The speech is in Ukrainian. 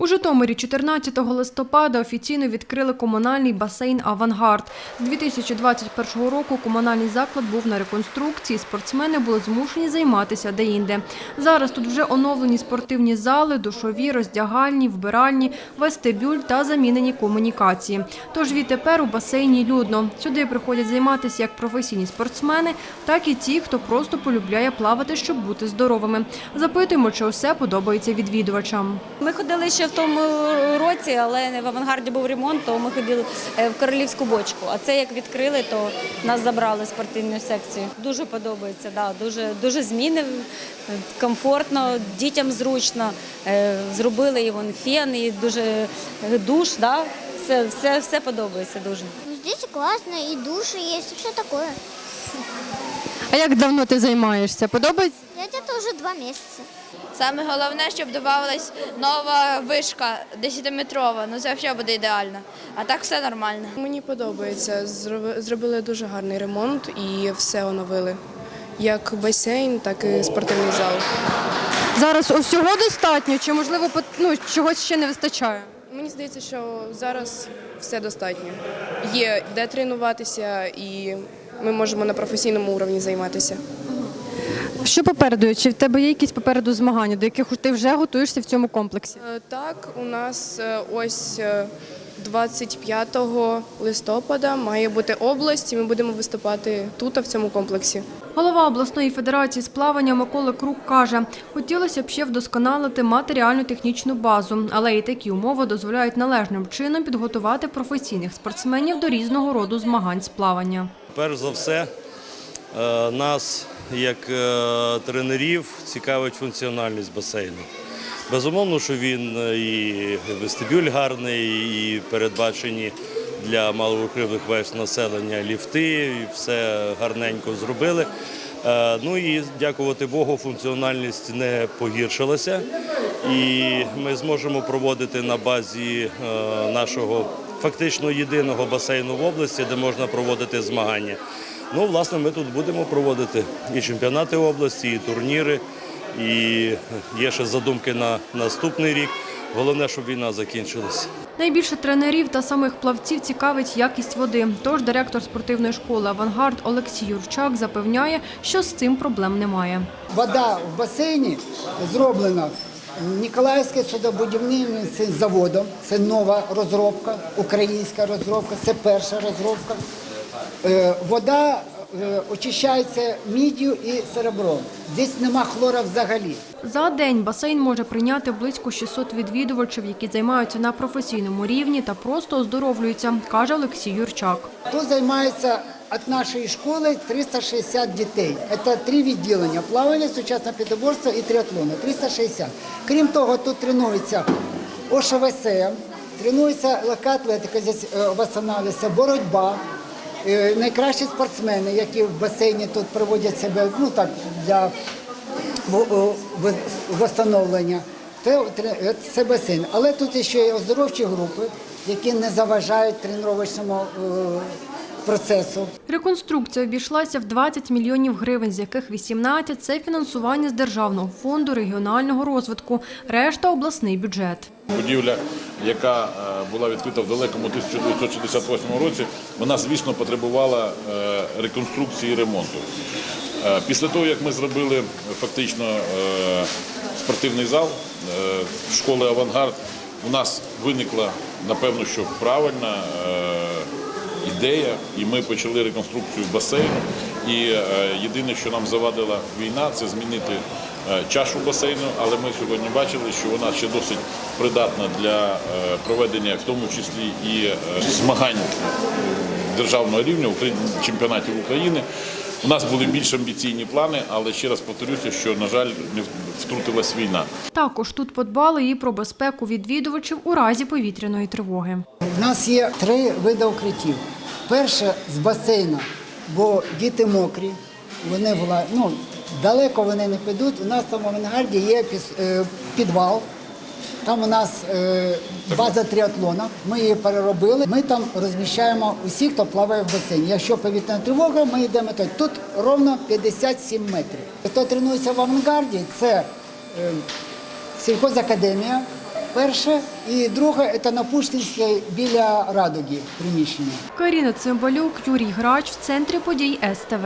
У Житомирі 14 листопада офіційно відкрили комунальний басейн «Авангард». З 2021 року комунальний заклад був на реконструкції, спортсмени були змушені займатися деінде. Зараз тут вже оновлені спортивні зали, душові, роздягальні, вбиральні, вестибюль та замінені комунікації. Тож відтепер у басейні людно. Сюди приходять займатися як професійні спортсмени, так і ті, хто просто полюбляє плавати, щоб бути здоровими. Запитуємо, чи усе подобається відвідувачам. Ми ходили ще в тому році, але в авангарді був ремонт, то ми ходили е, в королівську бочку. А це як відкрили, то нас забрали в спортивну секцію. Дуже подобається, да, дуже, дуже зміни, е, комфортно, дітям зручно. Е, Зробили і вон фен, і дуже душ, да, все, все, все подобається дуже. Ну, Здесь классно, и души есть, и все такое. А як давно ти займаєшся? Подобається? Я где-то уже два месяца. Саме головне, щоб додавалась нова вишка 10-метрова. Ну це взагалі буде ідеально. А так все нормально. Мені подобається. Зроби- Зробили дуже гарний ремонт і все оновили. Як басейн, так і спортивний зал. Зараз усього достатньо, чи можливо ну, чогось ще не вистачає? Мені здається, що зараз все достатньо. Є де тренуватися, і ми можемо на професійному уровні займатися. Що попереду? Чи в тебе є якісь попереду змагання, до яких ти вже готуєшся в цьому комплексі? Е, Так, у нас е, ось е, 25 листопада має бути область, і ми будемо виступати тут, в цьому комплексі. Голова обласної федерації з плавання Микола Крук каже, хотілося б ще вдосконалити матеріально-технічну базу, але і такі умови дозволяють належним чином підготувати професійних спортсменів до різного роду змагань з плавання. Перш за все, е, нас, як е, тренерів, цікавить функціональність басейну. Безумовно, що він е, і вестибюль гарний, і передбачені для малорухливих верств населення ліфти, і все гарненько зробили. Е, Ну і дякувати Богу, функціональність не погіршилася, і ми зможемо проводити на базі нашого фактично єдиного басейну в області, де можна проводити змагання. Ну, власне, ми тут будемо проводити і чемпіонати області, і турніри, і є ще задумки на наступний рік. Головне, щоб війна закінчилася. Найбільше тренерів та самих плавців цікавить якість води. Тож директор спортивної школи «Авангард» Олексій Юрчак запевняє, що з цим проблем немає. Вода в басейні зроблена Ніколаївським судобудівним заводом. Це нова розробка, українська розробка, це перша розробка. Е, Вода е, очищається міддю і серебром. Здесь нема хлора взагалі. За день басейн може прийняти близько 600 відвідувачів, які займаються на професійному рівні та просто оздоровлюються, каже Олексій Юрчак. Тут займається від нашої школи 360 дітей. Це три відділення – плавання, сучасне підоборство і триатлону. 360. Крім того, тут тренується ОШВСМ, тренується легкоатлетика, здесь е, восстанавливається, боротьба. Е, Найкращі спортсмени, які в басейні тут проводять себе ну, так, для встановлення. Це, басейн. Але тут ще є оздоровчі групи, які не заважають тренувальному е, процесу. Реконструкція обійшлася в 20 мільйонів гривень, з яких 18 – це фінансування з Державного фонду регіонального розвитку, решта – обласний бюджет. Будівля, яка е, була відкрита в далекому 1968 році, вона, звісно, потребувала е, реконструкції і ремонту. Е, Після того, як ми зробили фактично спортивний зал школи Авангард, у нас виникла, напевно, що правильна е, ідея, і ми почали реконструкцію басейну. І е, єдине, що нам завадила війна, це змінити е, чашу басейну. Але ми сьогодні бачили, що вона ще досить придатна для е, проведення, в тому числі і змагань державного рівня чемпіонатів України. У нас були більш амбіційні плани, але ще раз повторюся, що на жаль не втрутилась війна. Також тут подбали і про безпеку відвідувачів у разі повітряної тривоги. У нас є три види укриттів. Перше з басейну, бо діти мокрі, вони ну, далеко вони не підуть. У нас там в авангарді є е, підвал. Там у нас е, база триатлона. Ми її переробили. Ми там розміщаємо усіх, хто плаває в басейні. Якщо повітряна тривога, ми йдемо тут. Тут ровно 57 метрів. Хто тренується в авангарді, це е, сільхозакадемія, перше. І друге це на Пушкінській біля Радуги приміщення. Каріна Цимбалюк, Юрій Грач в центрі подій СТВ.